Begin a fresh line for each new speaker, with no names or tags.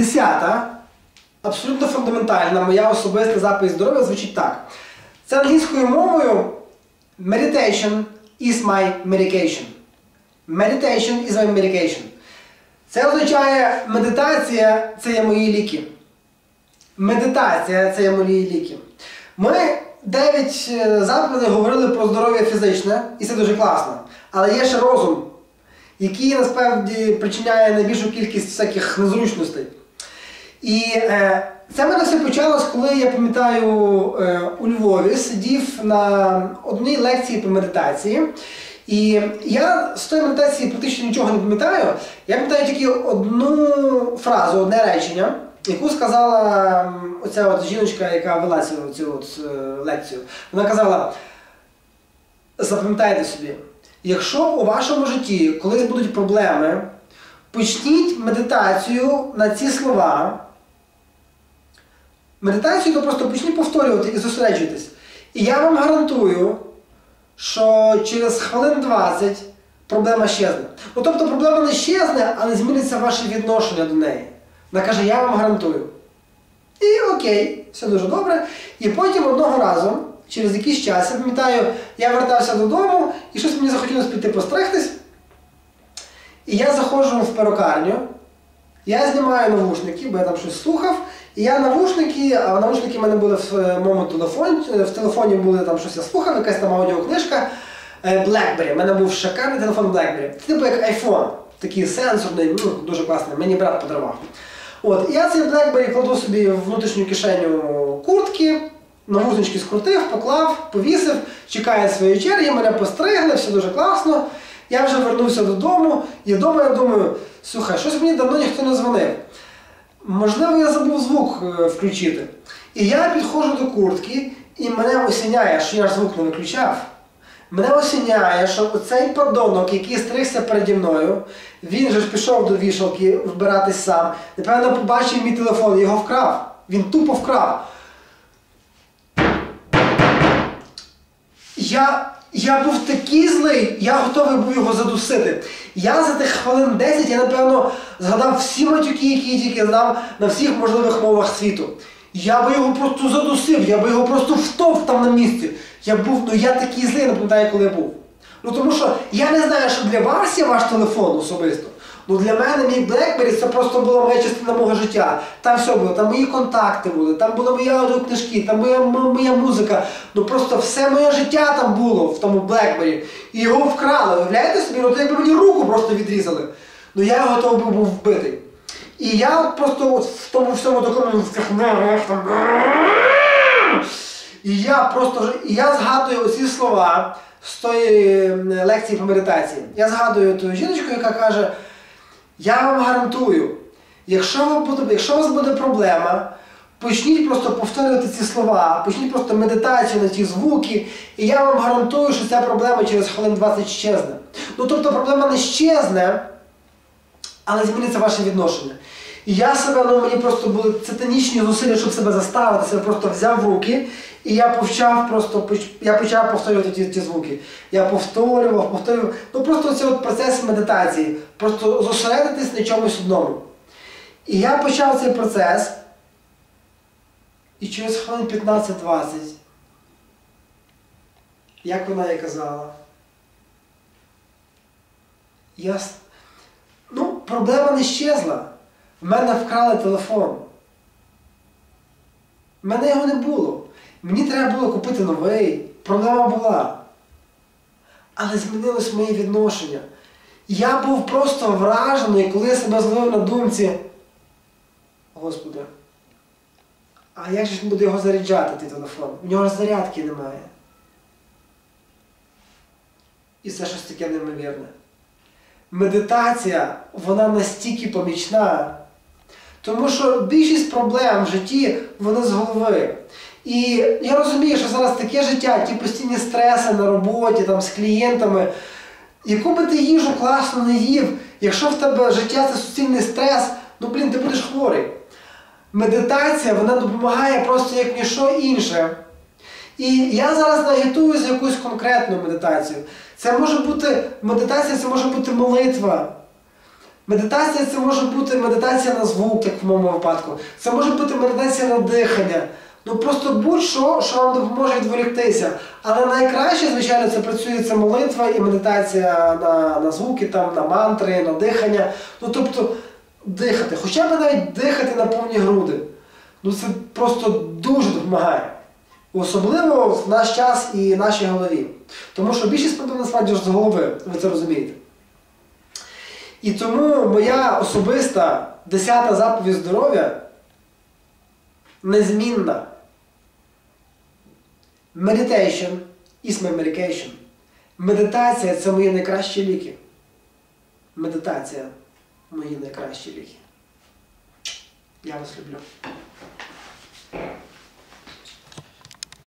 десята, абсолютно фундаментальна моя особиста заповідь здоров'я звучить так. Це англійською мовою meditation is my medication. Meditation is my medication. Це означає медитація це є мої ліки. Медитація це є мої ліки. Ми 9 заповідей говорили про здоров'я фізичне, і це дуже класно. Але є ще розум, який насправді причиняє найбільшу кількість всяких незручностей. І е, це мене все почалось, коли я пам'ятаю е, у Львові сидів на одній лекції по медитації. І я з тої медитації практично нічого не пам'ятаю. Я пам'ятаю тільки одну фразу, одне речення, яку сказала оця от жіночка, яка вела цю, цю от, е, лекцію. Вона казала: запам'ятайте собі, якщо у вашому житті колись будуть проблеми, почніть медитацію на ці слова. Медитацію то просто почніть повторювати і зосереджуйтесь. І я вам гарантую, що через хвилин 20 проблема щезне. Ну тобто проблема не щезне, але зміниться ваше відношення до неї. Вона каже, я вам гарантую. І окей, все дуже добре. І потім одного разу, через якийсь час, я пам'ятаю, я вертався додому і щось мені захотілося піти постригтись. І я заходжу в перукарню, я знімаю навушники, бо я там щось слухав. І я навушники, а навушники в мене були в е, моєму телефоні, в телефоні були там щось я слухав, якась там аудіокнижка е, BlackBerry. У мене був шикарний телефон BlackBerry. Типу як iPhone, такий сенсорний, ну, дуже класний, мені брат подарував. От, я цей BlackBerry кладу собі в внутрішню кишеню куртки, навушнички скрутив, поклав, повісив, чекає своєї черги, мене постригли, все дуже класно. Я вже вернувся додому, і вдома я думаю, слухай, щось мені давно ніхто не дзвонив. Можливо, я забув звук е, включити. І я підходжу до куртки, і мене осіняє, що я ж звук не виключав. Мене осіняє, що оцей подонок, який стригся переді мною, він же ж пішов до вішалки вбиратись сам. Напевно, побачив мій телефон, його вкрав. Він тупо вкрав. Я, я був такий злий, я готовий був його задусити. Я за тих хвилин 10, я напевно згадав всі матюки, які я тільки знав на всіх можливих мовах світу. Я би його просто задусив, я би його просто втовтав на місці. Я був, ну я такий злий, не пам'ятаю, коли я був. Ну тому що я не знаю, що для вас є ваш телефон особисто. Ну для мене мій BlackBerry це просто була моя частина мого життя. Там все було, там мої контакти були, там були мої аудіокнижки, там моя, моя музика. Ну просто все моє життя там було в тому BlackBerry. І його вкрали. Уявляєте собі? Ну то якби мені руку просто відрізали. Ну я готовий був вбити. І я от просто от в тому всьому такому там. І я просто вже- і я згадую оці слова з тої лекції по медитації. Я згадую ту жіночку, яка каже: я вам гарантую, якщо, ви буде, якщо у вас буде проблема, почніть просто повторювати ці слова, почніть просто медитацію на ті звуки, і я вам гарантую, що ця проблема через хвилин 20 щезне. Ну тобто проблема не щезне, але зміниться ваше відношення. І я себе, ну мені просто були титанічні зусилля, щоб себе заставити, себе просто взяв в руки, і я почав просто я почав повторювати ті, ті звуки. Я повторював, повторював. Ну просто цей от процес медитації, просто зосередитись на чомусь одному. І я почав цей процес, і через хвилин 15-20, як вона і казала, я Ну, проблема не щезла. В мене вкрали телефон. В мене його не було. Мені треба було купити новий. Проблема була. Але змінилось моє відношення. Я був просто вражений, коли я себе зловив на думці. Господи, а як же ж буде його заряджати, той телефон? В нього ж зарядки немає. І це щось таке неймовірне медитація, вона настільки помічна, тому що більшість проблем в житті вони з голови. І я розумію, що зараз таке життя, ті постійні стреси на роботі, там, з клієнтами. Яку би ти їжу класно не їв, якщо в тебе життя це суцільний стрес, ну блін, ти будеш хворий. Медитація вона допомагає просто як ніщо інше. І я зараз нагітую за якусь конкретну медитацію. Це може бути медитація, це може бути молитва. Медитація це може бути медитація на звук, як в моєму випадку. Це може бути медитація на дихання. Ну просто будь-що, що вам допоможе відволіктися. Але найкраще, звичайно, це працює це молитва і медитація на, на звуки, там, на мантри, на дихання. Ну тобто дихати. Хоча б навіть дихати на повні груди. Ну це просто дуже допомагає. Особливо в наш час і нашій голові. Тому що більшість проблем насправді ж з голови, ви це розумієте. І тому моя особиста десята заповідь здоров'я незмінна. Meditation is my medication. Медитація це мої найкращі ліки. Медитація мої найкращі ліки. Я вас люблю.